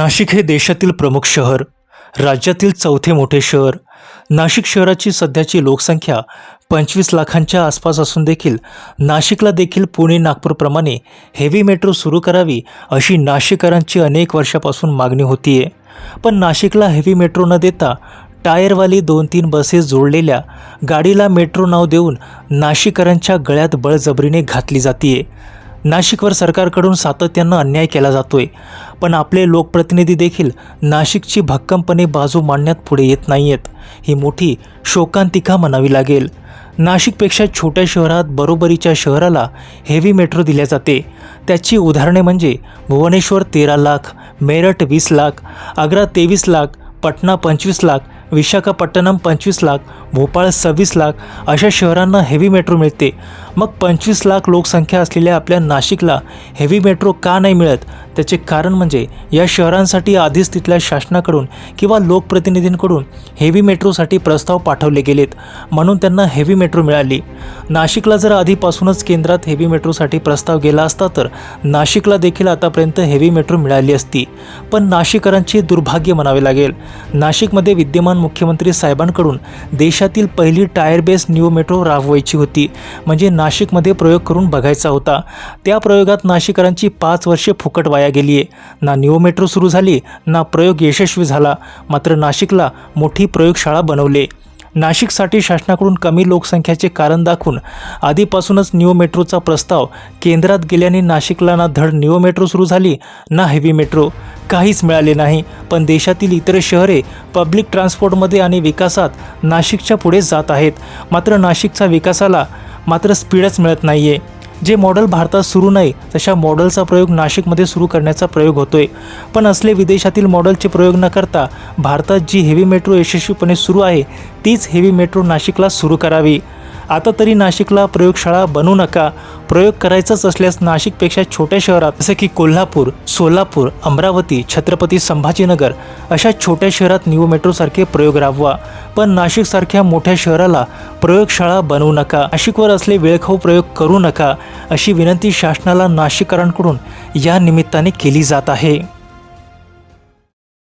नाशिक हे देशातील प्रमुख शहर राज्यातील चौथे मोठे शहर. नाशिक शहराची सध्याची लोकसंख्या पंचवीस लाखांच्या आसपास असून देखील नाशिकला देखील पुणे नागपूरप्रमाणे हेवी मेट्रो सुरू करावी अशी नाशिकरांची अनेक वर्षापासून मागणी होतीये. पण नाशिकला हेवी मेट्रो न देता टायरवाली दोन तीन बसेस जोडलेल्या गाडीला मेट्रो नाव देऊन नाशिकरांच्या गळ्यात बळजबरीने घातली जातीये. नाशिकवर सरकारकडून सातत्यानं अन्याय केला जातोय. पण आपले लोकप्रतिनिधी देखील नाशिकची भक्कमपणे बाजू मांडण्यात पुढे येत नाही आहेत ही मोठी शोकांतिका म्हणावी लागेल. नाशिकपेक्षा छोट्या शहरात बरोबरीच्या शहराला हेवी मेट्रो दिल्या जाते. त्याची उदाहरणे म्हणजे भुवनेश्वर तेरा लाख मेरठ वीस लाख आग्रा तेवीस लाख पटना पंचवीस लाख विशाखापट्टणम पंचवीस लाख भोपाळ सव्वीस लाख अशा शहरांना हेवी मेट्रो मिळते. मग पंचवीस लाख लोकसंख्या असलेल्या आपल्या नाशिकला हेवी मेट्रो का नाही मिळत? त्याचे कारण म्हणजे या शहरांसाठी आधीच तिथल्या शासनाकडून किंवा लोकप्रतिनिधींकडून हेवी मेट्रोसाठी प्रस्ताव पाठवले गेलेत. म्हणून त्यांना हेवी मेट्रो मिळाली. नाशिकला जर आधीपासूनच केंद्रात हेवी मेट्रोसाठी प्रस्ताव गेला असता तर नाशिकला देखील आतापर्यंत हेवी मेट्रो मिळाली असती. पण नाशिकरांची दुर्भाग्य म्हणावे लागेल. नाशिकमध्ये विद्यमान मुख्यमंत्री साहेबांकडून देशातील पहिली टायर बेस न्यू मेट्रो राबवायची होती. म्हणजे नाशिकमध्ये प्रयोग करून बघायचा होता. त्या प्रयोगात नाशिकरांची पाच वर्षे फुकट वाया गेली आहे. ना न्यू मेट्रो सुरू झाली ना प्रयोग यशस्वी झाला. मात्र नाशिकला मोठी प्रयोगशाळा बनवले. नाशिकसाठी शासनाकडून कमी लोकसंख्येचे कारण दाखवून आधीपासूनच न्यू मेट्रोचा प्रस्ताव केंद्रात गेल्याने नाशिकला ना धड न्यू मेट्रो सुरू झाली ना हेवी मेट्रो काहीच मिळाले नाही. पण देशातील इतर शहरे पब्लिक ट्रान्सपोर्टमध्ये आणि विकासात नाशिकच्या पुढे जात आहेत. मात्र नाशिकचा विकासाला मात्र स्पीडच मिळत नाही आहे जे मॉडेल भारतात सुरू नाही तशा मॉडेलचा प्रयोग नाशिकमध्ये सुरू करण्याचा प्रयोग होतोय. पण असले विदेशातील मॉडेलचे प्रयोग न करता भारतात जी हेवी मेट्रो यशस्वीपणे सुरू आहे तीच हेवी मेट्रो नाशिकला सुरू करावी. आता तरी नाशिकला प्रयोगशाळा बनू नका. प्रयोग करायचाच असल्यास नाशिकपेक्षा छोट्या शहरात जसे की कोल्हापूर सोलापूर अमरावती छत्रपती संभाजीनगर अशा छोट्या शहरात न्यू मेट्रोसारखे प्रयोग राबवा. पण नाशिकसारख्या मोठ्या शहराला प्रयोगशाळा बनवू नका. नाशिकवर असले वेळखाऊ प्रयोग करू नका अशी विनंती शासनाला नाशिककरांकडून या निमित्ताने केली जात आहे.